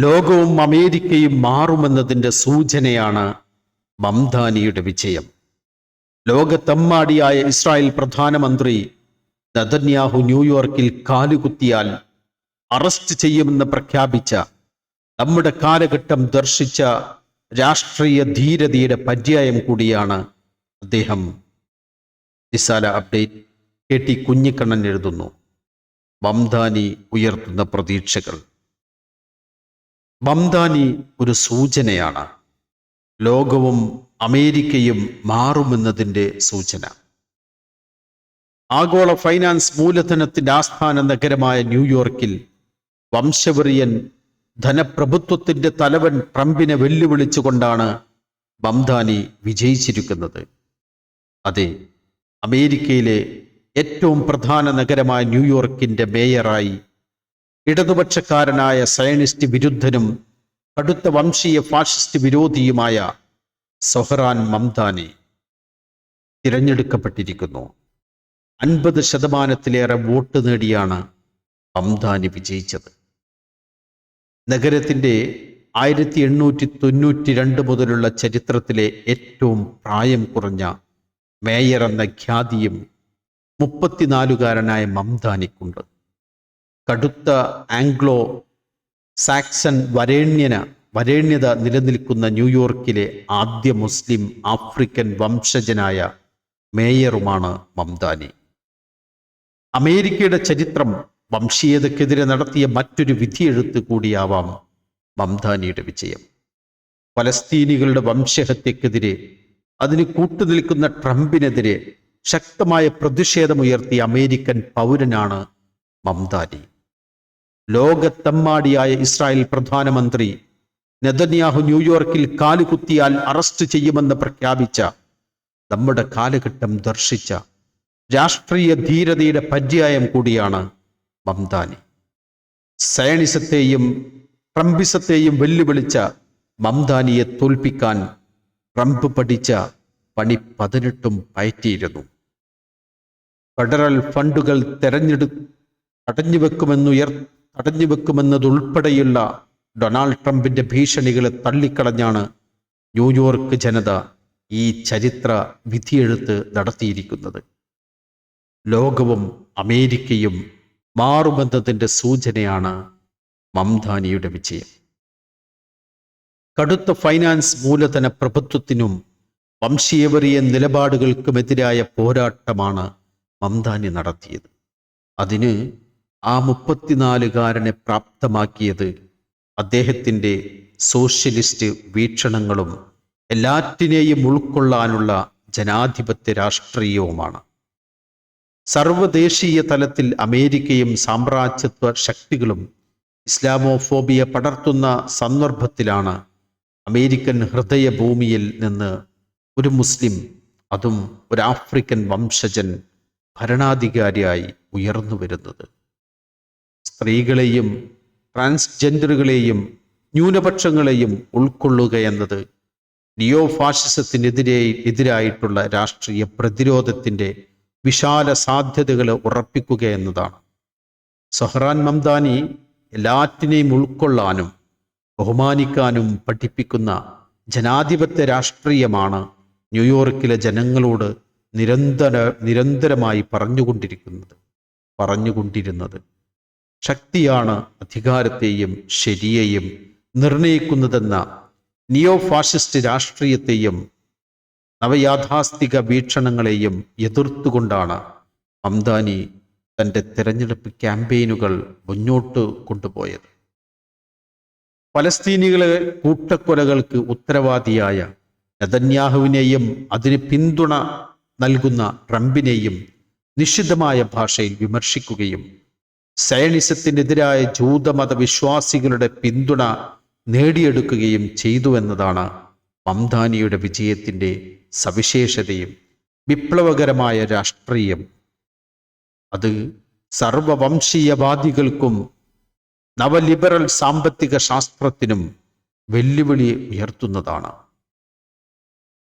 ലോകവും അമേരിക്കയും മാറുമെന്നതിന്റെ സൂചനയാണ് മംദാനിയുടെ വിജയം. ലോകത്തെമ്മാടിയായ ഇസ്രായേൽ പ്രധാനമന്ത്രി നദന്യാഹു ന്യൂയോർക്കിൽ കാലുകുത്തിയാൽ അറസ്റ്റ് ചെയ്യുമെന്ന് പ്രഖ്യാപിച്ച നമ്മുടെ കാലഘട്ടം ദർശിച്ച രാഷ്ട്രീയ ധീരതയുടെ പര്യായം കൂടിയാണ് അദ്ദേഹം. നിസാല അപ്ഡേറ്റ് കെ ടി കുഞ്ഞിക്കണ്ണൻ എഴുതുന്നു. മംദാനി ഉയർത്തുന്ന പ്രതീക്ഷകൾ. മംദാനി ഒരു സൂചനയാണ്. ലോകവും അമേരിക്കയും മാറുമെന്നതിന്റെ സൂചന. ആഗോള ഫൈനാൻസ് മൂലധനത്തിന്റെ ആസ്ഥാന നഗരമായ ന്യൂയോർക്കിൽ വംശവെറിയൻ ധനപ്രഭുത്വത്തിന്റെ തലവൻ ട്രംപിനെ വെല്ലുവിളിച്ചുകൊണ്ടാണ് ബംദാനി വിജയിച്ചിരിക്കുന്നത്. അതെ അമേരിക്കയിലെ ഏറ്റവും പ്രധാന നഗരമായ ന്യൂയോർക്കിന്റെ മേയറായി ഇടതുപക്ഷക്കാരനായ സയനിസ്റ്റ് വിരുദ്ധനും കടുത്ത വംശീയ ഫാഷിസ്റ്റ് വിരോധിയുമായ സൊഹറാൻ മംദാനി തിരഞ്ഞെടുക്കപ്പെട്ടിരിക്കുന്നു. അൻപത് ശതമാനത്തിലേറെ വോട്ട് നേടിയാണ് മംദാനി വിജയിച്ചത്. നഗരത്തിന്റെ ആയിരത്തി എണ്ണൂറ്റി തൊണ്ണൂറ്റി രണ്ട് മുതലുള്ള ചരിത്രത്തിലെ ഏറ്റവും പ്രായം കുറഞ്ഞ മേയർ എന്ന ഖ്യാതിയും മുപ്പത്തിനാലുകാരനായ മംദാനിക്കുണ്ട്. കടുത്ത ആംഗ്ലോ സാക്സൺ വരേണ്യന വരേണ്യത നിലനിൽക്കുന്ന ന്യൂയോർക്കിലെ ആദ്യ മുസ്ലിം ആഫ്രിക്കൻ വംശജനായ മേയറുമാണ് മംദാനി. അമേരിക്കയുടെ ചരിത്രം വംശീയതക്കെതിരെ നടത്തിയ മറ്റൊരു വിധിയെഴുത്ത് കൂടിയാവാം മംദാനിയുടെ വിജയം. പലസ്തീനികളുടെ വംശഹത്യക്കെതിരെ അതിന് കൂട്ടുനിൽക്കുന്ന ട്രംപിനെതിരെ ശക്തമായ പ്രതിഷേധമുയർത്തിയ അമേരിക്കൻ പൗരനാണ് മംദാനി. ലോകത്തെമ്മാടിയായ ഇസ്രായേൽ പ്രധാനമന്ത്രി നെതന്യാഹു ന്യൂയോർക്കിൽ കാലുകുത്തിയാൽ അറസ്റ്റ് ചെയ്യുമെന്ന് പ്രഖ്യാപിച്ച നമ്മുടെ കാലഘട്ടം ദർശിച്ച രാഷ്ട്രീയ ധീരതയുടെ പര്യായം കൂടിയാണ് മംദാനി. സയണിസത്തെയും ട്രംപിസത്തെയും വെല്ലുവിളിച്ച മംദാനിയെ തോൽപ്പിക്കാൻ ട്രംപ് പഠിച്ച പണി പതിനെട്ടും പയറ്റിയിരുന്നു. ഫെഡറൽ ഫണ്ടുകൾ തെരഞ്ഞെടു തടഞ്ഞുവെക്കുമെന്നുയർ തടഞ്ഞുവെക്കുമെന്നതുൾപ്പെടെയുള്ള ഡൊണാൾഡ് ട്രംപിന്റെ ഭീഷണികളെ തള്ളിക്കളഞ്ഞാണ് ന്യൂയോർക്ക് ജനത ഈ ചരിത്ര വിധിയെഴുത്ത് നടത്തിയിരിക്കുന്നത്. ലോകവും അമേരിക്കയും മാറുമെന്നതിന്റെ സൂചനയാണ് മംദാനിയുടെ വിജയം. കടുത്ത ഫൈനാൻസ് മൂലധന പ്രഭുത്വത്തിനും വംശീയവറിയ നിലപാടുകൾക്കുമെതിരായ പോരാട്ടമാണ് മംദാനി നടത്തിയത്. അതിന് ആ മുപ്പത്തിനാലുകാരനെ പ്രാപ്തമാക്കിയത് അദ്ദേഹത്തിന്റെ സോഷ്യലിസ്റ്റ് വീക്ഷണങ്ങളും എല്ലാറ്റിനെയും ഉൾക്കൊള്ളാനുള്ള ജനാധിപത്യ രാഷ്ട്രീയവുമാണ്. സർവദേശീയ തലത്തിൽ അമേരിക്കയും സാമ്രാജ്യത്വ ശക്തികളും ഇസ്ലാമോഫോബിയ പടർത്തുന്ന സന്ദർഭത്തിലാണ് അമേരിക്കൻ ഹൃദയഭൂമിയിൽ നിന്ന് ഒരു മുസ്ലിം അതും ഒരു ആഫ്രിക്കൻ വംശജൻ ഭരണാധികാരിയായി ഉയർന്നു വരുന്നത്. സ്ത്രീകളെയും ട്രാൻസ്ജെൻഡറുകളെയും ന്യൂനപക്ഷങ്ങളെയും ഉൾക്കൊള്ളുക എന്നത് നിയോ ഫാഷിസത്തിനെതിരെ എതിരായിട്ടുള്ള രാഷ്ട്രീയ പ്രതിരോധത്തിന്റെ വിശാല സാധ്യതകൾ ഉറപ്പിക്കുക എന്നതാണ്. സഹ്റാൻ മംദാനി എല്ലാറ്റിനെയും ഉൾക്കൊള്ളാനും ബഹുമാനിക്കാനും പഠിപ്പിക്കുന്ന ജനാധിപത്യ രാഷ്ട്രീയമാണ് ന്യൂയോർക്കിലെ ജനങ്ങളോട് നിരന്തര നിരന്തരമായി പറഞ്ഞുകൊണ്ടിരിക്കുന്നത് പറഞ്ഞുകൊണ്ടിരുന്നത്. ശക്തിയാണ് അധികാരത്തെയും ശരിയെയും നിർണയിക്കുന്നതെന്ന നിയോ ഫാഷിസ്റ്റ് രാഷ്ട്രീയത്തെയും നവയാഥാസ്ഥിക വീക്ഷണങ്ങളെയും എതിർത്തുകൊണ്ടാണ് അംദാനി തന്റെ തിരഞ്ഞെടുപ്പ് ക്യാമ്പയിനുകൾ മുന്നോട്ട് കൊണ്ടുപോയത്. പലസ്തീനികളെ കൂട്ടക്കൊലകൾക്ക് ഉത്തരവാദിയായ നെതന്യാഹുവിനെയും അതിന് പിന്തുണ നൽകുന്ന ട്രംപിനെയും നിഷിദ്ധമായ ഭാഷയിൽ വിമർശിക്കുകയും സയണിസത്തിനെതിരായ ജൂതമത വിശ്വാസികളുടെ പിന്തുണ നേടിയെടുക്കുകയും ചെയ്തു എന്നതാണ് മംദാനിയുടെ വിജയത്തിന്റെ സവിശേഷതയും വിപ്ലവകരമായ രാഷ്ട്രീയം. അത് സർവവംശീയവാദികൾക്കും നവലിബറൽ സാമ്പത്തിക ശാസ്ത്രത്തിനും വെല്ലുവിളി ഉയർത്തുന്നതാണ്.